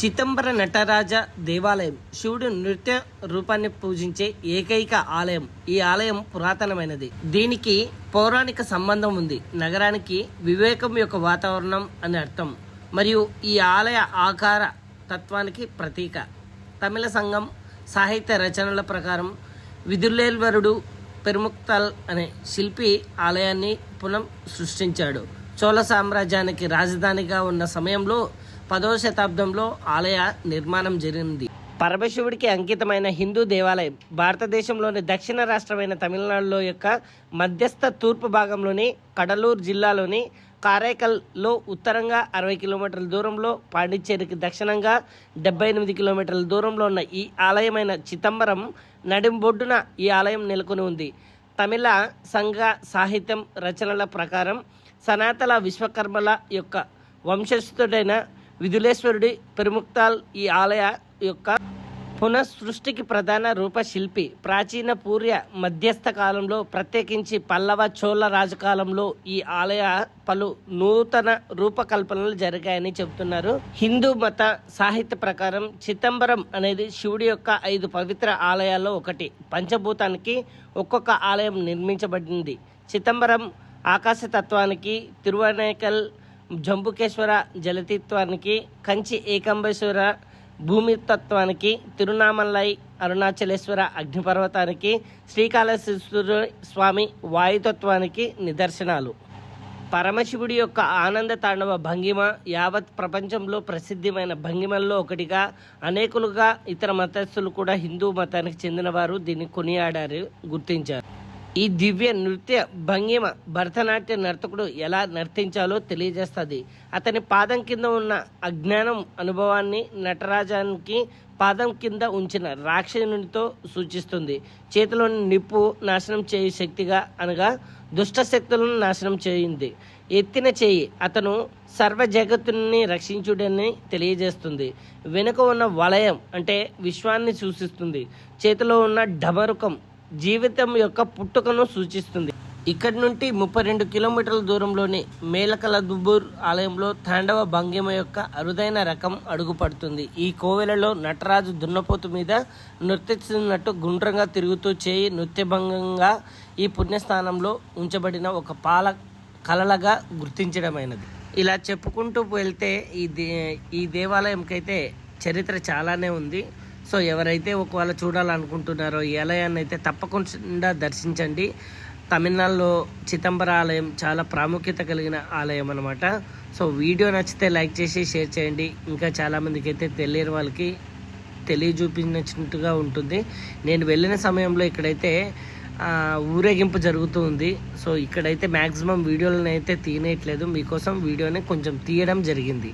చిదంబర నటరాజ దేవాలయం. శివుడు నృత్య రూపాన్ని పూజించే ఏకైక ఆలయం. ఈ ఆలయం పురాతనమైనది. దీనికి పౌరాణిక సంబంధం ఉంది. నగరానికి వివేకం యొక్క వాతావరణం అని అర్థం. మరియు ఈ ఆలయ ఆకార తత్వానికి ప్రతీక. తమిళ సంఘం సాహిత్య రచనల ప్రకారం విదుర్లేల్వరుడు పెరుముక్తల్ అనే శిల్పి ఆలయాన్ని పునః సృష్టించాడు. చోళ సామ్రాజ్యానికి రాజధానిగా ఉన్న సమయంలో పదవ శతాబ్దంలో ఆలయ నిర్మాణం జరిగింది. పరమశివుడికి అంకితమైన హిందూ దేవాలయం భారతదేశంలోని దక్షిణ రాష్ట్రమైన తమిళనాడులో యొక్క మధ్యస్థ తూర్పు భాగంలోని కడలూరు జిల్లాలోని కారైకల్లో ఉత్తరంగా అరవై కిలోమీటర్ల దూరంలో పాండిచ్చేరికి దక్షిణంగా డెబ్బై ఎనిమిది కిలోమీటర్ల దూరంలో ఉన్న ఈ ఆలయమైన చిదంబరం నడింబొడ్డున ఈ ఆలయం నెలకొని ఉంది. తమిళ సంఘ సాహిత్యం రచనల ప్రకారం సనాతన విశ్వకర్మల యొక్క వంశస్థుడైన విధులేశ్వరుడి పెరుముక్తాల్ ఈ ఆలయ యొక్క పునఃసృష్టికి ప్రధాన రూపశిల్పి. ప్రాచీన పూర్య మధ్యస్థ కాలంలో ప్రత్యేకించి పల్లవ చోళ రాజకాలంలో ఈ ఆలయ పలు నూతన రూపకల్పనలు జరిగాయని చెబుతున్నారు. హిందూ మత సాహిత్య ప్రకారం చిదంబరం అనేది శివుడి యొక్క ఐదు పవిత్ర ఆలయాల్లో ఒకటి. పంచభూతానికి ఒక్కొక్క ఆలయం నిర్మించబడింది. చిదంబరం ఆకాశతత్వానికి తిరువనేకల్ జంబుకేశ్వర జలతత్వానికి కంచి ఏకంబేశ్వర భూమి తత్వానికి తిరునామలై అరుణాచలేశ్వర అగ్నిపర్వతానికి శ్రీకాళహస్తీశ్వర స్వామి వాయుతత్వానికి నిదర్శనాలు. పరమశివుడి యొక్క ఆనంద తాండవ భంగిమ యావత్ ప్రపంచంలో ప్రసిద్ధమైన భంగిమల్లో ఒకటిగా అనేకులుగా ఇతర మతస్థులు కూడా హిందూ మతానికి చెందినవారు దీన్ని కొనియాడారు గుర్తించారు. ఈ దివ్య నృత్య భంగిమ భరతనాట్య నర్తకుడు ఎలా నర్తించాలో తెలియజేస్తుంది. అతని పాదం కింద ఉన్న అజ్ఞానం అనుభవాన్ని నటరాజానికి పాదం కింద ఉంచిన రాక్షసునితో సూచిస్తుంది. చేతిలోని నిప్పు నాశనం చేయు శక్తిగా అనగా దుష్ట శక్తులను నాశనం చేయింది. ఎత్తిన చేయి అతను సర్వ జగత్తుని రక్షించుడని తెలియజేస్తుంది. వెనుక ఉన్న వలయం అంటే విశ్వాన్ని సూచిస్తుంది. చేతిలో ఉన్న డమరుకం జీవితం యొక్క పుట్టుకను సూచిస్తుంది. ఇక్కడి నుండి ముప్పై రెండు కిలోమీటర్ల దూరంలోని మేలకల దుబ్బూర్ ఆలయంలో తాండవ భంగిమ యొక్క అరుదైన రకం అడుగుపడుతుంది. ఈ కోవెలలో నటరాజు దున్నపోతు మీద నృత్యిస్తున్నట్టు గుండ్రంగా తిరుగుతూ చేయి నృత్యభంగంగా ఈ పుణ్యస్థానంలో ఉంచబడిన ఒక పాల కలలగా గుర్తించడమైనది. ఇలా చెప్పుకుంటూ వెళ్తే ఈ దే ఈ దేవాలయంకైతే చరిత్ర చాలానే ఉంది. సో ఎవరైతే ఒకవేళ చూడాలనుకుంటున్నారో ఈ ఆలయాన్ని అయితే తప్పకుండా దర్శించండి. తమిళనాడులో చిదంబర ఆలయం చాలా ప్రాముఖ్యత కలిగిన ఆలయం అనమాట సో వీడియో నచ్చితే లైక్ చేసి షేర్ చేయండి. ఇంకా చాలామందికి అయితే తెలియని వాళ్ళకి తెలియజూపించినట్టుగా ఉంటుంది. నేను వెళ్ళిన సమయంలో ఇక్కడైతే ఊరేగింపు జరుగుతూ ఉంది. సో ఇక్కడైతే మ్యాక్సిమం వీడియోలను అయితే తీయట్లేదు మీకోసం వీడియోని కొంచెం తీయడం జరిగింది.